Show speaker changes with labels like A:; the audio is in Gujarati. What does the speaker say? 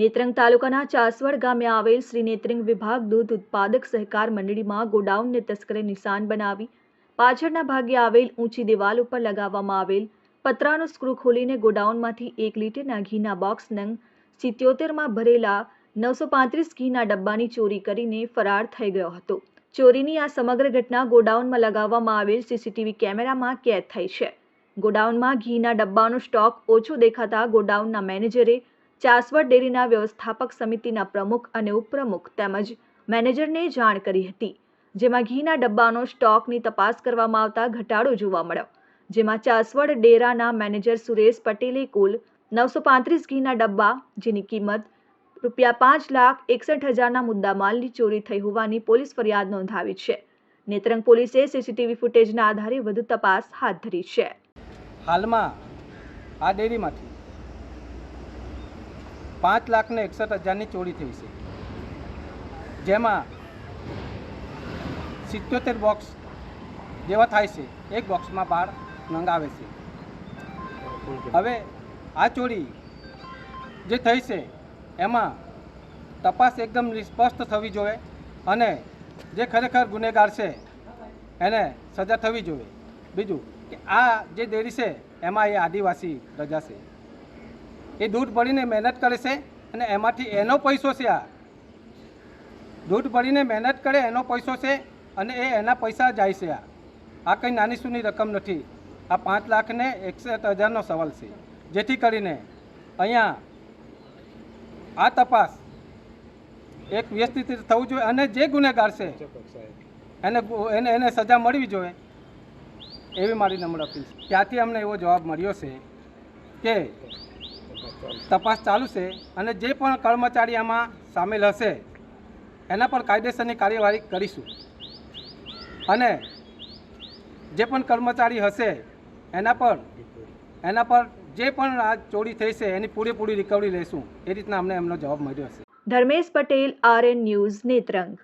A: નેત્રંગ તાલુકાના ચાસવડ ગામે આવેલ શ્રી નેત્રંગ વિભાગ દૂધ ઉત્પાદક સહકાર મંડળીમાં ગોડાઉનને તસ્કરે નિશાન બનાવી પાછળના ભાગે આવેલ ઊંચી દિવાલ ઉપર લગાવવામાં આવેલ પતરાનો સ્ક્રૂ ખોલીને ગોડાઉનમાંથી એક લીટરના ઘીના બોક્સ નંગ સિત્યોતેરમાં ભરેલા નવસો પાંત્રીસ ઘીના ડબ્બાની ચોરી કરીને ફરાર થઈ ગયો હતો. ચોરીની આ સમગ્ર ઘટના ગોડાઉનમાં લગાવવામાં આવેલ સીસીટીવી કેમેરામાં કેદ થઈ છે. ગોડાઉનમાં ઘીના ડબ્બાનો સ્ટોક ઓછો દેખાતા ગોડાઉનના મેનેજરે ચાસવડ ડેરીના વ્યવસ્થાપક સમિતિના પ્રમુખ અને ઉપપ્રમુખ તેમજ મેનેજરને જાણ કરી હતી, જેમાં ઘીના ડબ્બાનો સ્ટોકની તપાસ કરવામાં આવતા ઘટાડો જોવા મળ્યો, જેમાં ચાસવડ ડેરાના મેનેજર સુરેશ પટેલે કુલ નવસો પાંત્રીસ ઘીના ડબ્બા, જેની કિંમત રૂપિયા પાંચ લાખ એકસઠ હજારના મુદ્દામાલની ચોરી થઈ હોવાની પોલીસ ફરિયાદ નોંધાવી છે. નેત્રંગ પોલીસે સીસીટીવી ફૂટેજના આધારે વધુ તપાસ હાથ ધરી છે.
B: હાલમાં આ ડેરીમાંથી પાંચ લાખને એકસઠ હજારની ચોરી થઈ છે. જેમાં સિત્યોતેર બોક્સ જેવા થાય છે. એક બોક્સમાં બાળ નંગાવે છે. હવે આ ચોરી જે થઈ છે, એમાં તપાસ એકદમ સ્પષ્ટ થવી જોઈએ અને જે ખરેખર ગુનેગાર છે, એને સજા થવી જોઈએ. બીજું કે આ જે દેરી છે, એમાં એ આદિવાસી પ્રજા છે. એ દૂધ ભરીને મહેનત કરે છે અને એમાંથી એનો પૈસો છે આ. દૂધ ભરીને મહેનત કરે, એનો પૈસો છે અને એ એના પૈસા જાય છે આ. આ કંઈ નાની સૂની રકમ નથી. આ પાંચ લાખને એકસઠ હજારનો સવાલ છે. જેથી કરીને અહીંયા આ તપાસ એક વ્યવસ્થિત રીતે થવું જોઈએ અને જે ગુનેગાર છે, એને એને એને સજા મળવી જોઈએ. એવી મારી નમ્ર અપીલ છે. ત્યાંથી અમને એવો જવાબ મળ્યો છે કે તપાસ ચાલુ છે અને જે પણ કર્મચારી આમાં સામેલ હશે, એના પર કાયદેસરની કાર્યવાહી કરીશું. અને જે પણ કર્મચારી હશે, એના પર એના પર જે પણ આ ચોરી થઈ છે, એની પૂરેપૂરી રિકવરી લઈશું એ રીતના અમને એમનો જવાબ મળ્યો હશે.
A: Dharmesh Patel, RN news, Netrang.